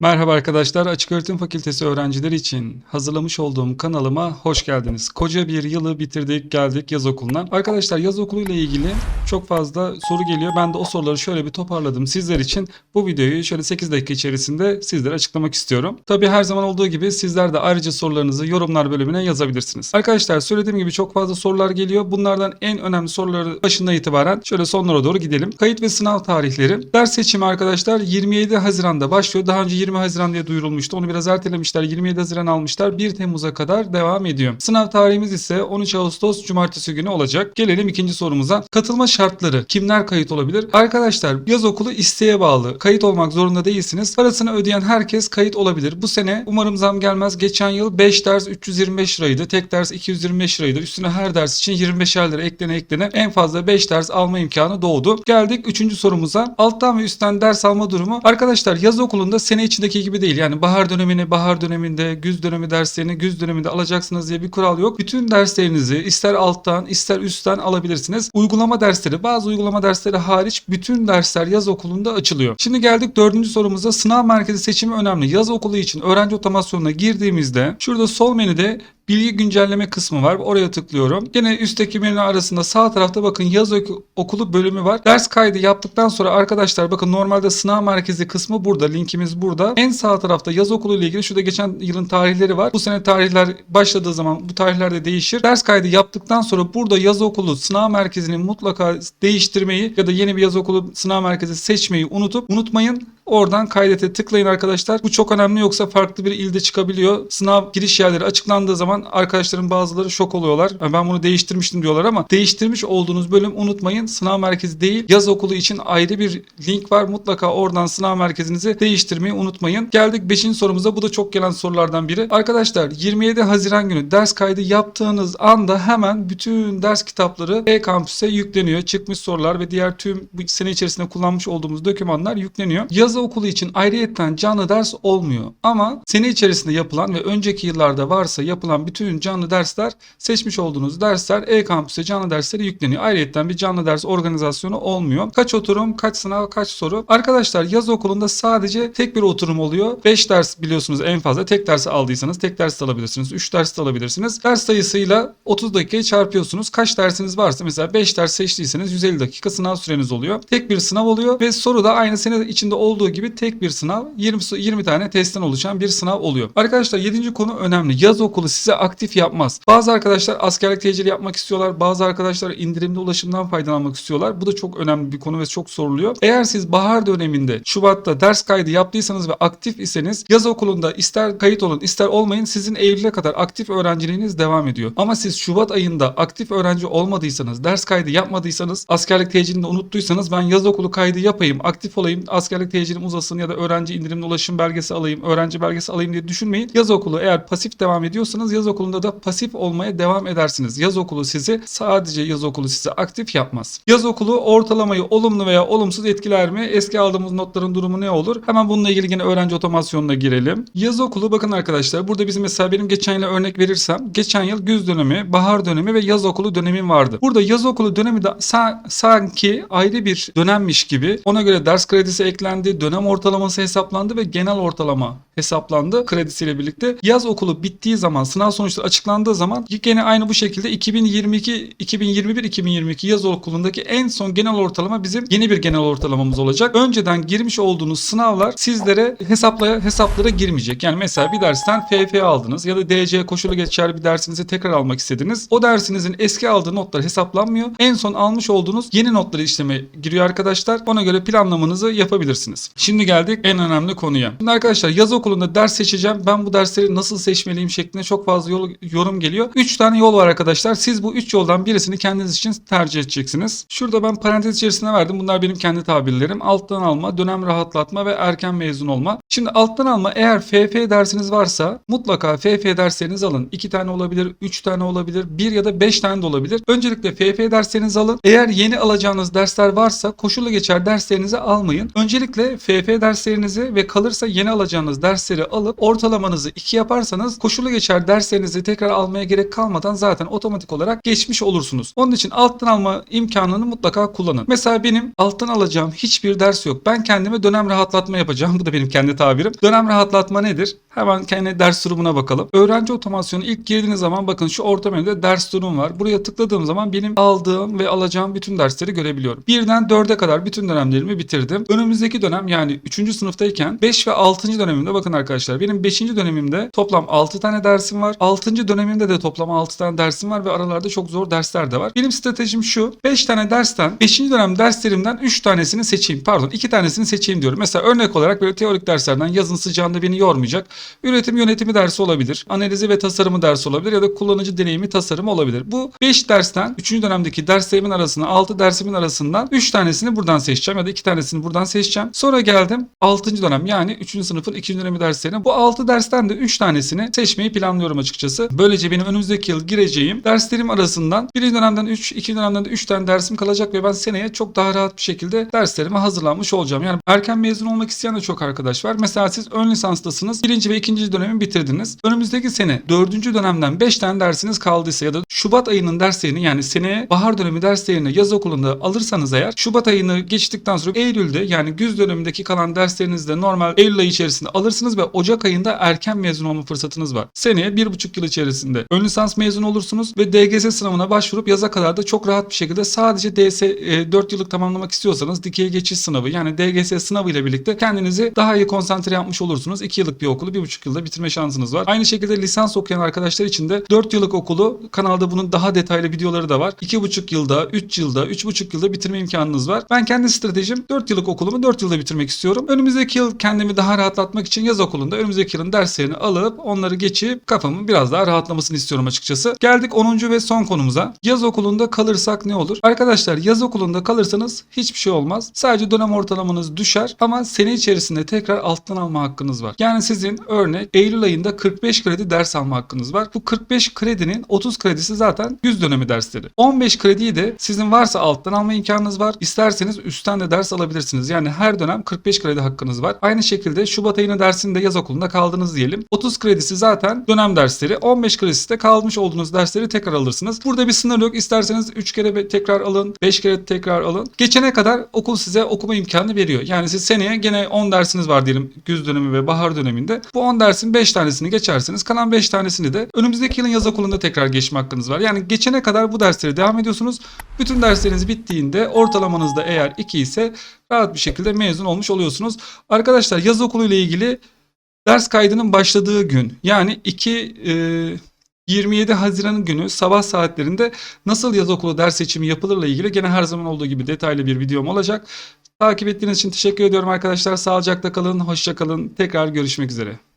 Merhaba arkadaşlar, Açık Öğretim Fakültesi öğrencileri için hazırlamış olduğum kanalıma hoş geldiniz. Koca bir yılı bitirdik, geldik yaz okuluna. Arkadaşlar yaz okulu ile ilgili çok fazla soru geliyor. Ben de o soruları şöyle bir toparladım sizler için. Bu videoyu şöyle 8 dakika içerisinde sizlere açıklamak istiyorum. Tabii her zaman olduğu gibi sizler de ayrıca sorularınızı yorumlar bölümüne yazabilirsiniz. Arkadaşlar söylediğim gibi çok fazla sorular geliyor. Bunlardan en önemli soruları başından itibaren şöyle sonlara doğru gidelim. Kayıt ve sınav tarihleri. Ders seçimi arkadaşlar 27 Haziran'da başlıyor. Daha önce 20 Haziran diye duyurulmuştu. Onu biraz ertelemişler. 27 Haziran almışlar. 1 Temmuz'a kadar devam ediyor. Sınav tarihimiz ise 13 Ağustos Cumartesi günü olacak. Gelelim ikinci sorumuza. Katılma şartları. Kimler kayıt olabilir? Arkadaşlar yaz okulu isteğe bağlı. Kayıt olmak zorunda değilsiniz. Parasını ödeyen herkes kayıt olabilir. Bu sene umarım zam gelmez. Geçen yıl 5 ders 325 liraydı. Tek ders 225 liraydı. Üstüne her ders için 25 lira eklene eklene en fazla 5 ders alma imkanı doğdu. Geldik 3. sorumuza. Alttan ve üstten ders alma durumu. Arkadaşlar yaz okulunda sene içindeki gibi değil. Yani bahar dönemini bahar döneminde, güz dönemi derslerini güz döneminde alacaksınız diye bir kural yok. Bütün derslerinizi ister alttan ister üstten alabilirsiniz. Uygulama dersleri bazı uygulama dersleri hariç bütün dersler yaz okulunda açılıyor. Şimdi geldik dördüncü sorumuza. Sınav merkezi seçimi önemli. Yaz okulu için öğrenci otomasyonuna girdiğimizde şurada sol menüde bilgi güncelleme kısmı var. Oraya tıklıyorum. Yine üstteki menü arasında sağ tarafta bakın yaz oku- okulu bölümü var. Ders kaydı yaptıktan sonra arkadaşlar bakın normalde sınav merkezi kısmı burada. Linkimiz burada. En sağ tarafta yaz okulu ile ilgili şurada geçen yılın tarihleri var. Bu sene tarihler başladığı zaman bu tarihler de değişir. Ders kaydı yaptıktan sonra burada yaz okulu sınav merkezini mutlaka değiştirmeyi ya da yeni bir yaz okulu sınav merkezi seçmeyi unutup unutmayın. Oradan kaydete tıklayın arkadaşlar. Bu çok önemli yoksa farklı bir ilde çıkabiliyor. Sınav giriş yerleri açıklandığı zaman arkadaşların bazıları şok oluyorlar. "Ya Ben bunu değiştirmiştim diyorlar ama değiştirmiş olduğunuz bölüm unutmayın. Sınav merkezi değil. Yaz okulu için ayrı bir link var. Mutlaka oradan sınav merkezinizi değiştirmeyi unutmayın. Geldik 5. sorumuza. Bu da çok gelen sorulardan biri. Arkadaşlar 27 Haziran günü ders kaydı yaptığınız anda hemen bütün ders kitapları e-kampüse yükleniyor. Çıkmış sorular ve diğer tüm bu sene içerisinde kullanmış olduğumuz dokümanlar yükleniyor. Yaz okulu için ayrıyetten canlı ders olmuyor. Ama sene içerisinde yapılan ve önceki yıllarda varsa yapılan bütün canlı dersler seçmiş olduğunuz dersler e-kampüse canlı dersleri yükleniyor. Ayrıyetten bir canlı ders organizasyonu olmuyor. Kaç oturum, kaç sınav, kaç soru. Arkadaşlar yaz okulunda sadece tek bir oturum oluyor. 5 ders biliyorsunuz en fazla. Tek dersi aldıysanız tek ders de alabilirsiniz. 3 ders de alabilirsiniz. Ders sayısıyla 30 dakikayı çarpıyorsunuz. Kaç dersiniz varsa mesela 5 ders seçtiyseniz 150 dakika sınav süreniz oluyor. Tek bir sınav oluyor ve soru da aynı sene içinde olduğu gibi tek bir sınav 20 so- 20 tane testten oluşan bir sınav oluyor. Arkadaşlar 7. konu önemli. Yaz okulu size aktif yapmaz. Bazı arkadaşlar askerlik tecili yapmak istiyorlar. Bazı arkadaşlar indirimli ulaşımdan faydalanmak istiyorlar. Bu da çok önemli bir konu ve çok soruluyor. Eğer siz bahar döneminde Şubat'ta ders kaydı yaptıysanız ve aktif iseniz yaz okulunda ister kayıt olun ister olmayın sizin Eylül'e kadar aktif öğrenciliğiniz devam ediyor. Ama siz Şubat ayında aktif öğrenci olmadıysanız, ders kaydı yapmadıysanız, askerlik tecilini unuttuysanız ben yaz okulu kaydı yapayım, aktif olayım, askerlik tecilim uzasın ya da öğrenci indirimli ulaşım belgesi alayım, öğrenci belgesi alayım diye düşünmeyin. Yaz okulu eğer pasif devam ediyorsanız yaz okulunda da pasif olmaya devam edersiniz. Yaz okulu sizi sadece yaz okulu sizi aktif yapmaz. Yaz okulu ortalamayı olumlu veya olumsuz etkiler mi? Eski aldığımız notların durumu ne olur? Hemen bununla ilgili yine öğrenci otomasyonuna girelim. Yaz okulu bakın arkadaşlar burada bizim mesela benim geçen yıla örnek verirsem geçen yıl güz dönemi, bahar dönemi ve yaz okulu dönemim vardı. Burada yaz okulu dönemi de sa- sanki ayrı bir dönemmiş gibi ona göre ders kredisi eklendi, dönem ortalaması hesaplandı ve genel ortalama hesaplandı kredisiyle birlikte. Yaz okulu bittiği zaman sınav sonuçları açıklandığı zaman gene aynı bu şekilde 2022 2021 2022 yaz okulundaki en son genel ortalama bizim yeni bir genel ortalamamız olacak. Önceden girmiş olduğunuz sınavlar sizlere hesaplaya hesaplara girmeyecek. Yani mesela bir dersten FF aldınız ya da DC koşulu geçer bir dersinizi tekrar almak istediniz. O dersinizin eski aldığı notlar hesaplanmıyor. En son almış olduğunuz yeni notları işleme giriyor arkadaşlar. Ona göre planlamanızı yapabilirsiniz. Şimdi geldik en önemli konuya. Şimdi arkadaşlar yaz okulunda ders seçeceğim. Ben bu dersleri nasıl seçmeliyim şeklinde çok fazla yol, yorum geliyor. 3 tane yol var arkadaşlar. Siz bu 3 yoldan birisini kendiniz için tercih edeceksiniz. Şurada ben parantez içerisine verdim. Bunlar benim kendi tabirlerim. Alttan alma, dönem rahatlatma ve erken mezun olma. Şimdi alttan alma eğer FF dersiniz varsa mutlaka FF derslerinizi alın. 2 tane olabilir, 3 tane olabilir, 1 ya da 5 tane de olabilir. Öncelikle FF derslerinizi alın. Eğer yeni alacağınız dersler varsa koşulu geçer derslerinizi almayın. Öncelikle FF derslerinizi ve kalırsa yeni alacağınız ders dersleri alıp ortalamanızı 2 yaparsanız koşulu geçer derslerinizi tekrar almaya gerek kalmadan zaten otomatik olarak geçmiş olursunuz. Onun için alttan alma imkanını mutlaka kullanın. Mesela benim alttan alacağım hiçbir ders yok. Ben kendime dönem rahatlatma yapacağım. Bu da benim kendi tabirim. Dönem rahatlatma nedir? Hemen kendi ders durumuna bakalım. Öğrenci otomasyonu ilk girdiğiniz zaman bakın şu orta menüde ders durum var. Buraya tıkladığım zaman benim aldığım ve alacağım bütün dersleri görebiliyorum. Birden 4'e kadar bütün dönemlerimi bitirdim. Önümüzdeki dönem yani 3. sınıftayken 5 ve 6. dönemimde bakın arkadaşlar benim 5. dönemimde toplam 6 tane dersim var. 6. dönemimde de toplam 6 tane dersim var ve aralarda çok zor dersler de var. Benim stratejim şu. 5 tane dersten 5. dönem derslerimden 3 tanesini seçeyim. Pardon 2 tanesini seçeyim diyorum. Mesela örnek olarak böyle teorik derslerden yazın sıcağında beni yormayacak. Üretim yönetimi dersi olabilir. Analizi ve tasarımı dersi olabilir ya da kullanıcı deneyimi tasarımı olabilir. Bu 5 dersten 3. dönemdeki derslerimin arasına 6 dersimin arasından 3 tanesini buradan seçeceğim ya da 2 tanesini buradan seçeceğim. Sonra geldim 6. dönem yani 3. sınıfın 2. dönemi derslerine. Bu 6 dersten de 3 tanesini seçmeyi planlıyorum açıkçası. Böylece benim önümüzdeki yıl gireceğim derslerim arasından 1. dönemden 3, 2. dönemden de 3 tane dersim kalacak ve ben seneye çok daha rahat bir şekilde derslerime hazırlanmış olacağım. Yani erken mezun olmak isteyen de çok arkadaş var. Mesela siz ön lisanstasınız. Birinci ve ikinci dönemi bitirdiniz. Önümüzdeki sene dördüncü dönemden 5 tane dersiniz kaldıysa ya da Şubat ayının derslerini yani seneye bahar dönemi derslerini yaz okulunda alırsanız eğer Şubat ayını geçtikten sonra Eylül'de yani güz dönemindeki kalan derslerinizi de normal Eylül ayı içerisinde alırsınız ve Ocak ayında erken mezun olma fırsatınız var. Seneye bir buçuk yıl içerisinde ön lisans mezun olursunuz ve DGS sınavına başvurup yaza kadar da çok rahat bir şekilde sadece DS e, 4 yıllık tamamlamak istiyorsanız dikey geçiş sınavı yani DGS sınavı ile birlikte kendinizi daha iyi konsantre yapmış olursunuz. 2 yıllık bir okulu 1,5 yılda bitirme şansınız var. Aynı şekilde lisans okuyan arkadaşlar için de 4 yıllık okulu kanalda bunun daha detaylı videoları da var. 2,5 yılda, 3 yılda, 3,5 yılda bitirme imkanınız var. Ben kendi stratejim 4 yıllık okulumu 4 yılda bitirmek istiyorum. Önümüzdeki yıl kendimi daha rahatlatmak için yaz okulunda önümüzdeki yılın derslerini alıp onları geçip kafamın biraz daha rahatlamasını istiyorum açıkçası. Geldik 10. ve son konumuza. Yaz okulunda kalırsak ne olur? Arkadaşlar yaz okulunda kalırsanız hiçbir şey olmaz. Sadece dönem ortalamanız düşer ama sene içerisinde tekrar alttan alma hakkınız var. Yani sizin örnek Eylül ayında 45 kredi ders alma hakkınız var. Bu 45 kredinin 30 kredisi zaten yüz dönemi dersleri. 15 krediyi de sizin varsa alttan alma imkanınız var. İsterseniz üstten de ders alabilirsiniz. Yani her dönem 45 kredi hakkınız var. Aynı şekilde Şubat ayının dersinde yaz okulunda kaldınız diyelim. 30 kredisi zaten dönem dersleri. 15 kredisi de kalmış olduğunuz dersleri tekrar alırsınız. Burada bir sınır yok. İsterseniz 3 kere tekrar alın, 5 kere tekrar alın. Geçene kadar okul size okuma imkanı veriyor. Yani siz seneye gene 10 dersiniz var diyelim güz dönemi ve bahar döneminde. Bu 10 dersin 5 tanesini geçersiniz. Kalan 5 tanesini de önümüzdeki yılın yaz okulunda tekrar geçme hakkınız var. Yani geçene kadar bu dersleri devam ediyorsunuz. Bütün dersleriniz bittiğinde ortalamanız da eğer 2 ise rahat bir şekilde mezun olmuş oluyorsunuz. Arkadaşlar yaz okulu ile ilgili ders kaydının başladığı gün yani 2 e, 27 Haziran günü sabah saatlerinde nasıl yaz okulu ders seçimi yapılırla ilgili gene her zaman olduğu gibi detaylı bir videom olacak. Takip ettiğiniz için teşekkür ediyorum arkadaşlar. Sağlıcakla kalın, hoşça kalın. Tekrar görüşmek üzere.